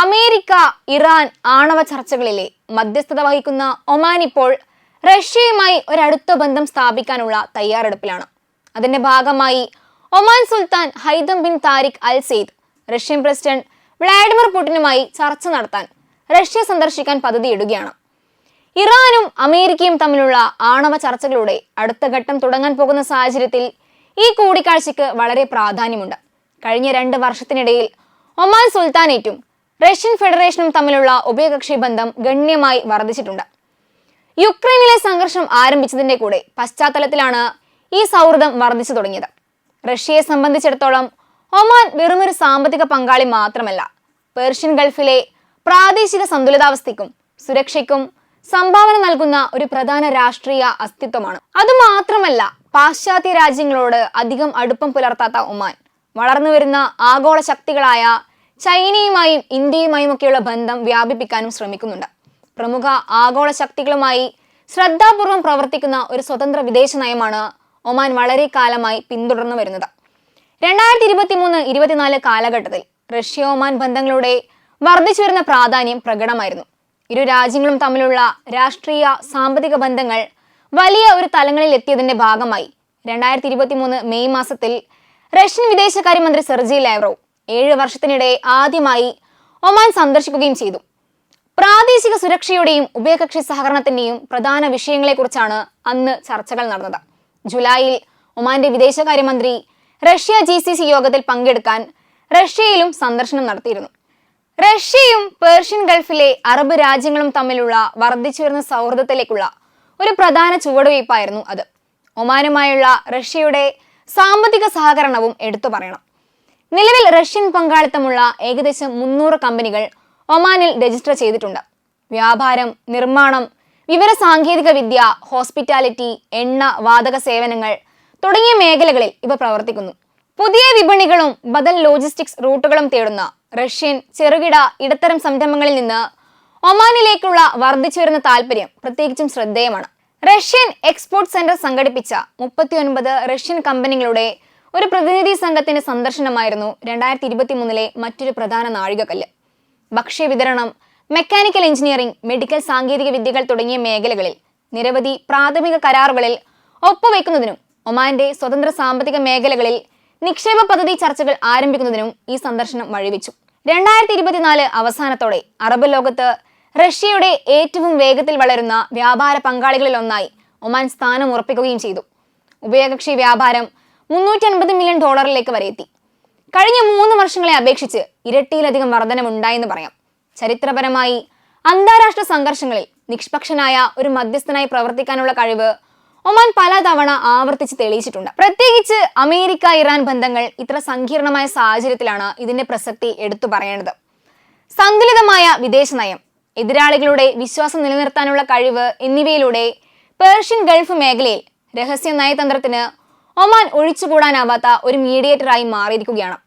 America Iran ആണവ ചർച്ചകളിലെ മധ്യസ്ഥത വഹിക്കുന്ന ഒമാൻ ഇപ്പോൾ റഷ്യയുമായി ഒരടുത്ത ബന്ധം സ്ഥാപിക്കാനുള്ള തയ്യാറെടുപ്പിലാണ്. അതിന്റെ ഭാഗമായി ഒമാൻ സുൽത്താൻ Haitham bin Tariq Al Said Russian president Vladimir പുടിനുമായി ചർച്ച നടത്താൻ റഷ്യ സന്ദർശിക്കാൻ പദ്ധതിയിടുകയാണ്. ഇറാനും അമേരിക്കയും തമ്മിലുള്ള ആണവ ചർച്ചകളുടെ അടുത്ത ഘട്ടം തുടങ്ങാൻ പോകുന്ന സാഹചര്യത്തിൽ ഈ കൂടിക്കാഴ്ചയ്ക്ക് വളരെ പ്രാധാന്യമുണ്ട്. കഴിഞ്ഞ രണ്ട് വർഷത്തിനിടയിൽ ഒമാൻ സുൽത്താനേറ്റും റഷ്യൻ ഫെഡറേഷനും തമ്മിലുള്ള ഉഭയകക്ഷി ബന്ധം ഗണ്യമായി വർദ്ധിച്ചിട്ടുണ്ട്. യുക്രൈനിലെ സംഘർഷം ആരംഭിച്ചതിന്റെ കൂടെ പശ്ചാത്തലത്തിലാണ് ഈ സൗഹൃദം വർദ്ധിച്ചു തുടങ്ങിയത്. റഷ്യയെ സംബന്ധിച്ചിടത്തോളം ഒമാൻ വെറുമൊരു സാമ്പത്തിക പങ്കാളി മാത്രമല്ല പേർഷ്യൻ ഗൾഫിലെ പ്രാദേശിക സന്തുലിതാവസ്ഥയ്ക്കും സുരക്ഷയ്ക്കും സംഭാവന നൽകുന്ന ഒരു പ്രധാന രാഷ്ട്രീയ അസ്തിത്വമാണ്. അതുമാത്രമല്ല പാശ്ചാത്യ രാജ്യങ്ങളോട് അധികം അടുപ്പം പുലർത്താത്ത ഒമാൻ വളർന്നു വരുന്ന ആഗോള ശക്തികളായ ചൈനയുമായും ഇന്ത്യയുമായും ഒക്കെയുള്ള ബന്ധം വ്യാപിപ്പിക്കാനും ശ്രമിക്കുന്നുണ്ട്. പ്രമുഖ ആഗോള ശക്തികളുമായി ശ്രദ്ധാപൂർവം പ്രവർത്തിക്കുന്ന ഒരു സ്വതന്ത്ര വിദേശ നയമാണ് ഒമാൻ വളരെ കാലമായി പിന്തുടർന്നു വരുന്നത്. രണ്ടായിരത്തി ഇരുപത്തി മൂന്ന് ഇരുപത്തിനാല് കാലഘട്ടത്തിൽ റഷ്യ ഒമാൻ ബന്ധങ്ങളുടെ വർദ്ധിച്ചു വരുന്ന പ്രാധാന്യം പ്രകടമായിരുന്നു. ഇരു രാജ്യങ്ങളും തമ്മിലുള്ള രാഷ്ട്രീയ സാമ്പത്തിക ബന്ധങ്ങൾ വലിയ ഒരു തലങ്ങളിൽ എത്തിയതിന്റെ ഭാഗമായി രണ്ടായിരത്തി ഇരുപത്തി മൂന്ന് മെയ് മാസത്തിൽ റഷ്യൻ വിദേശകാര്യമന്ത്രി സെർജി ലാവ്റോവ് ഏഴ് വർഷത്തിനിടെ ആദ്യമായി ഒമാൻ സന്ദർശിക്കുകയും ചെയ്തു. പ്രാദേശിക സുരക്ഷയുടെയും ഉഭയകക്ഷി സഹകരണത്തിന്റെയും പ്രധാന വിഷയങ്ങളെക്കുറിച്ചാണ് അന്ന് ചർച്ചകൾ നടന്നത്. ജൂലൈയിൽ ഒമാന്റെ വിദേശകാര്യമന്ത്രി റഷ്യ ജി സി സി യോഗത്തിൽ പങ്കെടുക്കാൻ റഷ്യയിലും സന്ദർശനം നടത്തിയിരുന്നു. റഷ്യയും പേർഷ്യൻ ഗൾഫിലെ അറബ് രാജ്യങ്ങളും തമ്മിലുള്ള വർദ്ധിച്ചു വരുന്ന സൗഹൃദത്തിലേക്കുള്ള ഒരു പ്രധാന ചുവടുവയ്പായിരുന്നു അത്. ഒമാനുമായുള്ള റഷ്യയുടെ സാമ്പത്തിക സഹകരണവും എടുത്തു പറയണം. നിലവിൽ റഷ്യൻ പങ്കാളിത്തമുള്ള ഏകദേശം മുന്നൂറ് കമ്പനികൾ ഒമാനിൽ രജിസ്റ്റർ ചെയ്തിട്ടുണ്ട്. വ്യാപാരം നിർമ്മാണം വിവര സാങ്കേതിക വിദ്യ ഹോസ്പിറ്റാലിറ്റി എണ്ണ വാതക സേവനങ്ങൾ തുടങ്ങിയ മേഖലകളിൽ ഇവ പ്രവർത്തിക്കുന്നു. പുതിയ വിപണികളും ബദൽ ലോജിസ്റ്റിക്സ് റൂട്ടുകളും തേടുന്ന റഷ്യൻ ചെറുകിട ഇടത്തരം സംരംഭങ്ങളിൽ നിന്ന് ഒമാനിലേക്കുള്ള വർദ്ധിച്ചു വരുന്ന താല്പര്യം പ്രത്യേകിച്ചും ശ്രദ്ധേയമാണ്. റഷ്യൻ എക്സ്പോർട്ട് സെന്റർ സംഘടിപ്പിച്ച മുപ്പത്തിയൊൻപത് റഷ്യൻ കമ്പനികളുടെ ഒരു പ്രതിനിധി സംഘത്തിന്റെ സന്ദർശനമായിരുന്നു രണ്ടായിരത്തി ഇരുപത്തി മൂന്നിലെ മറ്റൊരു പ്രധാന നാഴികക്കല്ല്. ഭക്ഷ്യ വിതരണം മെക്കാനിക്കൽ എഞ്ചിനീയറിംഗ് മെഡിക്കൽ സാങ്കേതിക വിദ്യകൾ തുടങ്ങിയ മേഖലകളിൽ നിരവധി പ്രാഥമിക കരാറുകളിൽ ഒപ്പുവെക്കുന്നതിനും ഒമാന്റെ സ്വതന്ത്ര സാമ്പത്തിക മേഖലകളിൽ നിക്ഷേപ പദ്ധതി ചർച്ചകൾ ആരംഭിക്കുന്നതിനും ഈ സന്ദർശനം വഴിവെച്ചു. രണ്ടായിരത്തി ഇരുപത്തിനാല് അവസാനത്തോടെ അറബ് ലോകത്ത് റഷ്യയുടെ ഏറ്റവും വേഗത്തിൽ വളരുന്ന വ്യാപാര പങ്കാളികളിൽ ഒന്നായി ഒമാൻ സ്ഥാനം ഉറപ്പിക്കുകയും ചെയ്തു. ഉഭയകക്ഷി വ്യാപാരം മുന്നൂറ്റി അൻപത് മില്യൺ ഡോളറിലേക്ക് വരെ എത്തി. കഴിഞ്ഞ മൂന്ന് വർഷങ്ങളെ അപേക്ഷിച്ച് ഇരട്ടിയിലധികം വർധനമുണ്ടായെന്ന് പറയാം. ചരിത്രപരമായി അന്താരാഷ്ട്ര സംഘർഷങ്ങളിൽ നിഷ്പക്ഷനായ ഒരു മധ്യസ്ഥനായി പ്രവർത്തിക്കാനുള്ള കഴിവ് ഒമാൻ പലതവണ ആവർത്തിച്ച് തെളിയിച്ചിട്ടുണ്ട്. പ്രത്യേകിച്ച് അമേരിക്ക ഇറാൻ ബന്ധങ്ങൾ ഇത്ര സങ്കീർണമായ സാഹചര്യത്തിലാണ് ഇതിന്റെ പ്രസക്തി എടുത്തു പറയേണ്ടത്. സന്തുലിതമായ വിദേശ നയം എതിരാളികളുടെ വിശ്വാസം നിലനിർത്താനുള്ള കഴിവ് എന്നിവയിലൂടെ പേർഷ്യൻ ഗൾഫ് മേഖലയിൽ രഹസ്യ നയതന്ത്രത്തിന് ഒമാൻ ഒഴിച്ചുകൂടാനാവാത്ത ഒരു മീഡിയേറ്ററായി മാറിയിരിക്കുകയാണ്.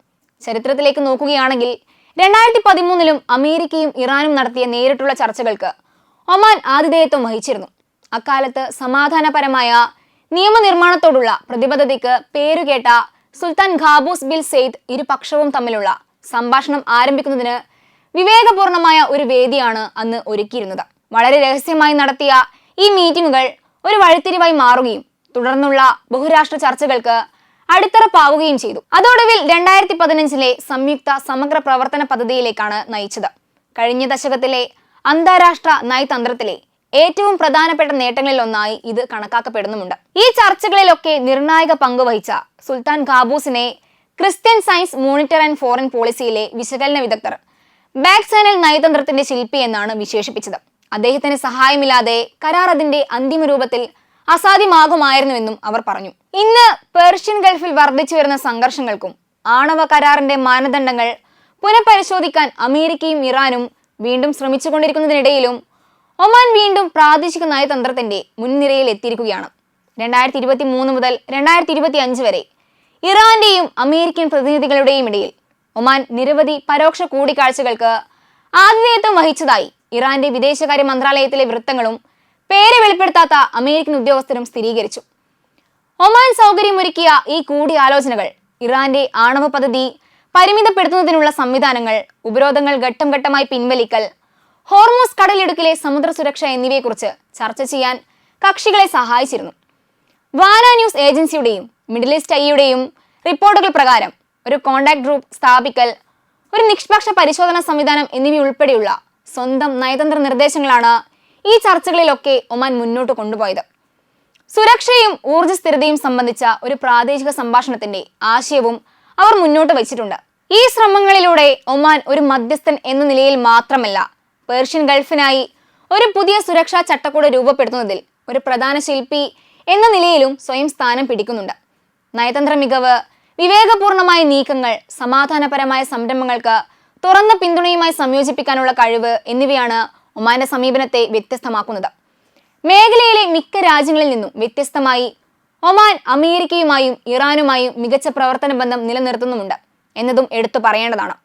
ചരിത്രത്തിലേക്ക് നോക്കുകയാണെങ്കിൽ രണ്ടായിരത്തി പതിമൂന്നിലും അമേരിക്കയും ഇറാനും നടത്തിയ നേരിട്ടുള്ള ചർച്ചകൾക്ക് ഒമാൻ ആതിഥേയത്വം വഹിച്ചിരുന്നു. അക്കാലത്ത് സമാധാനപരമായ നിയമനിർമ്മാണത്തോടുള്ള പ്രതിബദ്ധതയ്ക്ക് പേരുകേട്ട സുൽത്താൻ ഖാബൂസ് ബിൽ സെയ്ദ് ഇരുപക്ഷവും തമ്മിലുള്ള സംഭാഷണം ആരംഭിക്കുന്നതിന് വിവേകപൂർണമായ ഒരു വേദിയാണ് അന്ന് ഒരുക്കിയിരുന്നത്. വളരെ രഹസ്യമായി നടത്തിയ ഈ മീറ്റിംഗുകൾ ഒരു വഴിത്തിരിവായി മാറുകയും തുടർന്നുള്ള ബഹുരാഷ്ട്ര ചർച്ചകൾക്ക് അടിത്തറ പാവുകയും ചെയ്തു. അതോടൊവിൽ രണ്ടായിരത്തി പതിനഞ്ചിലെ സംയുക്ത സമഗ്ര പ്രവർത്തന പദ്ധതിയിലേക്കാണ് നയിച്ചത്. കഴിഞ്ഞ ദശകത്തിലെ അന്താരാഷ്ട്ര നയതന്ത്രത്തിലെ ഏറ്റവും പ്രധാനപ്പെട്ട നേട്ടങ്ങളിൽ ഒന്നായി ഇത് കണക്കാക്കപ്പെടുന്നുമുണ്ട്. ഈ ചർച്ചകളിലൊക്കെ നിർണായക പങ്ക് വഹിച്ച സുൽത്താൻ ഖാബൂസിനെ Christian Science Monitor and foreign പോളിസിയിലെ വിശകലന വിദഗ്ധർ ബാക്ക് നയതന്ത്രത്തിന്റെ ശില്പി എന്നാണ് വിശേഷിപ്പിച്ചത്. അദ്ദേഹത്തിന് സഹായമില്ലാതെ കരാർ അതിന്റെ അന്തിമ രൂപത്തിൽ അസാധ്യമാകുമായിരുന്നുവെന്നും അവർ പറഞ്ഞു. ഇന്ന് പേർഷ്യൻ ഗൾഫിൽ വർദ്ധിച്ചു വരുന്ന സംഘർഷങ്ങൾക്കും ആണവ കരാറിന്റെ മാനദണ്ഡങ്ങൾ പുനഃപരിശോധിക്കാൻ അമേരിക്കയും ഇറാനും വീണ്ടും ശ്രമിച്ചുകൊണ്ടിരിക്കുന്നതിനിടയിലും ഒമാൻ വീണ്ടും പ്രാദേശിക നയതന്ത്രത്തിന്റെ മുൻനിരയിൽ എത്തിയിരിക്കുകയാണ് രണ്ടായിരത്തി ഇരുപത്തി മൂന്ന് മുതൽ രണ്ടായിരത്തി ഇരുപത്തി അഞ്ച് വരെ ഇറാന്റെയും അമേരിക്കൻ പ്രതിനിധികളുടെയും ഇടയിൽ ഒമാൻ നിരവധി പരോക്ഷ കൂടിക്കാഴ്ചകൾക്ക് ആതിഥേയത്വം വഹിച്ചതായി ഇറാന്റെ വിദേശകാര്യ മന്ത്രാലയത്തിലെ വൃത്തങ്ങളും പേര് വെളിപ്പെടുത്താത്ത അമേരിക്കൻ ഉദ്യോഗസ്ഥരും സ്ഥിരീകരിച്ചു. ഒമാൻ സൗകര്യമൊരുക്കിയ ഈ കൂടിയാലോചനകൾ ഇറാന്റെ ആണവ പദ്ധതി പരിമിതപ്പെടുത്തുന്നതിനുള്ള സംവിധാനങ്ങൾ ഉപരോധങ്ങൾ ഘട്ടം ഘട്ടമായി പിൻവലിക്കൽ ഹോർമോസ് കടലിടുക്കിലെ സമുദ്ര സുരക്ഷ എന്നിവയെക്കുറിച്ച് ചർച്ച ചെയ്യാൻ കക്ഷികളെ സഹായിച്ചിരുന്നു. വാന ന്യൂസ് ഏജൻസിയുടെയും മിഡിൽ ഈസ്റ്റ് ഐയുടെയും റിപ്പോർട്ടുകൾ പ്രകാരം ഒരു കോണ്ടാക്ട് ഗ്രൂപ്പ് സ്ഥാപിക്കൽ ഒരു നിഷ്പക്ഷ പരിശോധനാ സംവിധാനം എന്നിവയുൾപ്പെടെയുള്ള സ്വന്തം നയതന്ത്ര നിർദ്ദേശങ്ങളാണ് ഈ ചർച്ചകളിലൊക്കെ ഒമാൻ മുന്നോട്ട് കൊണ്ടുപോയത്. സുരക്ഷയും ഊർജ സ്ഥിരതയും സംബന്ധിച്ച ഒരു പ്രാദേശിക സംഭാഷണത്തിന്റെ ആശയവും അവർ മുന്നോട്ട് വച്ചിട്ടുണ്ട്. ഈ ശ്രമങ്ങളിലൂടെ ഒമാൻ ഒരു മധ്യസ്ഥൻ എന്ന നിലയിൽ മാത്രമല്ല പേർഷ്യൻ ഗൾഫിനായി ഒരു പുതിയ സുരക്ഷാ ചട്ടക്കൂട് രൂപപ്പെടുത്തുന്നതിൽ ഒരു പ്രധാന ശില്പി എന്ന നിലയിലും സ്വയം സ്ഥാനം പിടിക്കുന്നുണ്ട്. നയതന്ത്ര മികവ് വിവേകപൂർണമായ നീക്കങ്ങൾ സമാധാനപരമായ സംരംഭങ്ങൾക്ക് തുറന്ന പിന്തുണയുമായി സംയോജിപ്പിക്കാനുള്ള കഴിവ് എന്നിവയാണ് ഒമാന്റെ സമീപനത്തെ വ്യത്യസ്തമാക്കുന്നത്. മേഖലയിലെ മിക്ക രാജ്യങ്ങളിൽ നിന്നും വ്യത്യസ്തമായി ഒമാൻ അമേരിക്കയുമായും ഇറാനുമായും മികച്ച പ്രവർത്തന ബന്ധം നിലനിർത്തുന്നുമുണ്ട് എന്നതും എടുത്തു പറയേണ്ടതാണ്.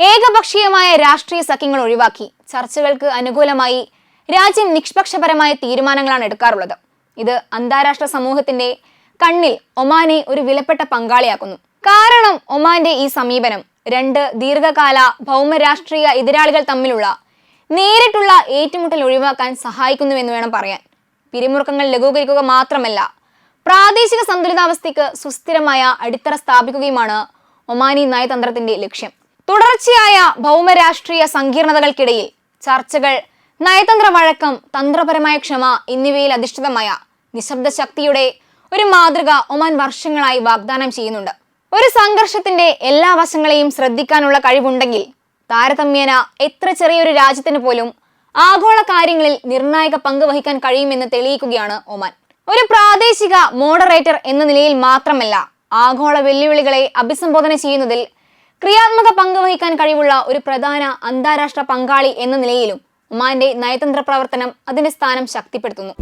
ഏകപക്ഷീയമായ രാഷ്ട്രീയ സഖ്യങ്ങൾ ഒഴിവാക്കി ചർച്ചകൾക്ക് അനുകൂലമായി രാജ്യം നിഷ്പക്ഷപരമായ തീരുമാനങ്ങളാണ് എടുക്കാറുള്ളത്. ഇത് അന്താരാഷ്ട്ര സമൂഹത്തിന്റെ കണ്ണിൽ ഒമാനെ ഒരു വിലപ്പെട്ട പങ്കാളിയാക്കുന്നു. കാരണം ഒമാന്റെ ഈ സമീപനം രണ്ട് ദീർഘകാല ഭൗമരാഷ്ട്രീയ എതിരാളികൾ തമ്മിലുള്ള നേരിട്ടുള്ള ഏറ്റുമുട്ടൽ ഒഴിവാക്കാൻ സഹായിക്കുന്നുവെന്ന് വേണം പറയാൻ. പിരിമുറുക്കങ്ങൾ ലഘൂകരിക്കുക മാത്രമല്ല പ്രാദേശിക സന്തുലിതാവസ്ഥയ്ക്ക് സുസ്ഥിരമായ അടിത്തറ സ്ഥാപിക്കുകയുമാണ് ഒമാനി നയതന്ത്രത്തിന്റെ ലക്ഷ്യം. തുടർച്ചയായ ഭൗമരാഷ്ട്രീയ സങ്കീർണതകൾക്കിടയിൽ ചർച്ചകൾ നയതന്ത്ര വഴക്കം തന്ത്രപരമായ ക്ഷമ എന്നിവയിൽ അധിഷ്ഠിതമായ നിശബ്ദ ശക്തിയുടെ ഒരു മാതൃക ഒമാൻ വർഷങ്ങളായി വാഗ്ദാനം ചെയ്യുന്നുണ്ട്. ഒരു സംഘർഷത്തിന്റെ എല്ലാ വശങ്ങളെയും ശ്രദ്ധിക്കാനുള്ള കഴിവുണ്ടെങ്കിൽ താരതമ്യേന എത്ര ചെറിയൊരു രാജ്യത്തിന് പോലും ആഗോള കാര്യങ്ങളിൽ നിർണായക പങ്ക് വഹിക്കാൻ കഴിയുമെന്ന് തെളിയിക്കുകയാണ് ഒമാൻ. ഒരു പ്രാദേശിക മോഡറേറ്റർ എന്ന നിലയിൽ മാത്രമല്ല ആഗോള വെല്ലുവിളികളെ അഭിസംബോധന ചെയ്യുന്നതിൽ ക്രിയാത്മക പങ്ക് വഹിക്കാൻ കഴിവുള്ള ഒരു പ്രധാന അന്താരാഷ്ട്ര പങ്കാളി എന്ന നിലയിലും ഒമാന്റെ നയതന്ത്ര പ്രവർത്തനം അതിന്റെ സ്ഥാനം ശക്തിപ്പെടുത്തുന്നു.